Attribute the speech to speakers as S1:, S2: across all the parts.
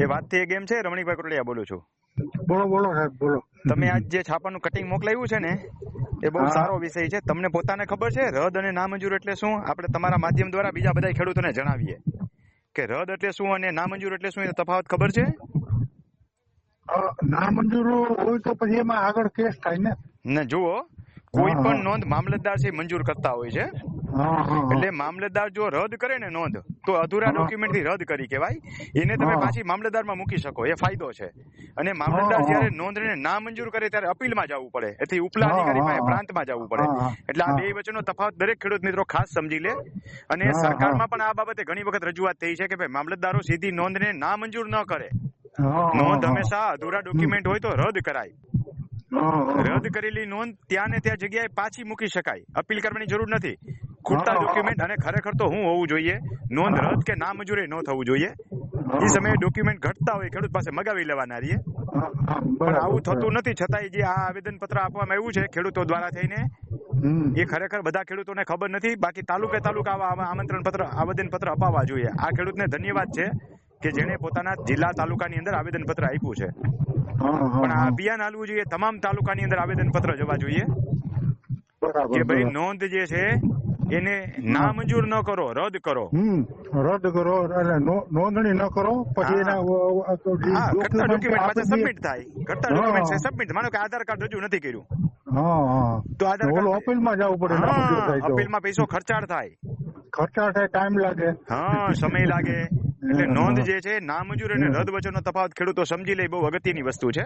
S1: એ વાતથી એક એમ છે? રમણીકભાઈ કોટડિયા બોલું છું.
S2: બોલો બોલો સાહેબ બોલો.
S1: તમે આજ જે છાપાનું કટિંગ મોકલાવ્યું છે ને એ બહુ સારો વિષય છે. તમને પોતાને ખબર છે? રદ અને નામંજૂર એટલે શું? આપણે તમારા માધ્યમ દ્વારા બીજા બધા ખેડૂતોને જણાવીએ. કે રદ એટલે શું અને નામંજૂર એટલે શું એ તફાવત ખબર છે?
S2: નામંજૂર હોય તો પછી એમાં આગળ કેસ થાય ને.
S1: ને જુઓ કોઈ પણ નોંધ મામલતદાર છે મંજૂર કરતા હોય છે. એટલે મામલતદાર જો રદ કરે ને નોંધ તો અધૂરા ડોક્યુમેન્ટથી રદ કરી કહેવાય. એને તમે પાછી મામલતદારમાં મૂકી શકો એ ફાયદો છે. અને મામલતદાર જ્યારે નોંધને ના મંજૂર કરે ત્યારે અપીલમાં જવું પડે. એથી ઉપલા અધિકારી પાસે પ્રાંતમાં જવું પડે. એટલે આ બે વચ્ચેનો તફાવત દરેક ખેડૂત મિત્રો ખાસ સમજી લે. અને સરકારમાં પણ આ બાબતે ઘણી વખત રજૂઆત થઈ છે કે ભાઈ મામલતદારો સીધી નોંધને ના મંજૂર ન કરે. નોંધ હંમેશા અધૂરા ડોક્યુમેન્ટ હોય તો રદ કરાય. રદ કરેલી નોંધ ત્યાં ને ત્યાં જગ્યાએ પાછી મૂકી શકાય. અપીલ કરવાની જરૂર નથી. ખૂટતા ડોક્યુમેન્ટ અને ખરેખર તો હું હોવું જોઈએ. નોંધ રદ કે ના મંજૂરી ન થવું જોઈએ. એ સમયે ડોક્યુમેન્ટ ઘટતા હોય ખેડૂત પાસે મગાવી લેવાના રહીએ. પણ આવું થતું નથી. છતાંય જે આ આવેદન પત્ર આપવામાં આવ્યું છે ખેડૂતો દ્વારા થઈને. એ ખરેખર બધા ખેડૂતોને ખબર નથી. બાકી તાલુકે તાલુકા આમંત્રણ પત્ર આવેદન પત્ર અપાવવા જોઈએ. આ ખેડૂતને ધન્યવાદ છે કે જેણે પોતાના જિલ્લા તાલુકાની અંદર આવેદન પત્ર આપ્યું છે. પણ આ. અભિયાન હાલવું જોઈએ. તમામ તાલુકાની અંદર આવેદન પત્ર જવા જોઈએ. કે ભાઈ નોંધ જે છે એને ના મંજૂર ન કરો રદ કરો.
S2: રદ કરો એટલે નોંધણી ન કરો પછી એના
S1: ડોક્યુમેન્ટ પાછા સબમિટ થાય. ઘટતા ડોક્યુમેન્ટ છે સબમિટ માનો કે આધાર કાર્ડ રજૂ નથી કર્યું. તો આધાર કાર્ડ
S2: અપીલમાં જવું પડે.
S1: અપીલમાં પૈસો ખર્ચાળ થાય.
S2: ખર્ચા થાય ટાઈમ લાગે.
S1: હા સમય લાગે. એટલે નોંધ જે છે નામંજૂર અને. રદ વચ્ચેનો તફાવત ખેડૂતો સમજી લે બહુ અગત્યની વસ્તુ છે.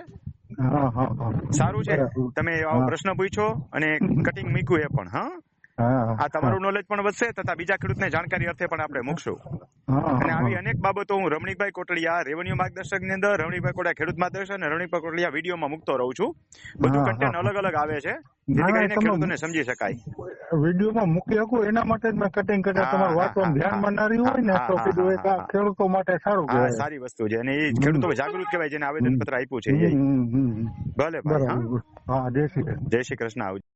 S1: સારું છે. તમે આવો પ્રશ્ન પૂછો અને કટિંગ મૂક્યું એ પણ હા? આ તમારું નોલેજ પણ વધશે તથા બીજા ખેડૂતને જાણકારી અર્થે પણ આપણે મૂકશું. અને આવી અનેક બાબતો હું રમણીકભાઈ કોટડિયા રેવન્યુ માર્ગદર્શકની અંદર રમણીકભાઈ કોટડિયા ખેડૂત માર્ગદર્શક અને રમણીકભાઈ કોટડિયા વિડીયોમાં મૂકતો રહું છું. બધું કન્ટેન્ટ અલગ અલગ આવે છે. જેથી કરીને ખેડૂતોને સમજી શકાય.
S2: વિડીયોમાં મૂકી શકું એના માટે જ મેં કટિંગ કરી
S1: હા,
S2: તમારે
S1: હા,
S2: ધ્યાનમાં ના રહ્યું હોય ને તો કીધું એક ખેડૂતો માટે સારું કહેવાય.
S1: સારી વસ્તુ છે. અને એ ખેડૂતો જાગૃત કહેવાય જેને આવેદન પત્ર આપ્યું છે. ભલે ભાઈ હા.
S2: હા જય શ્રી કૃષ્ણ.
S1: જય શ્રી કૃષ્ણ. આવજો.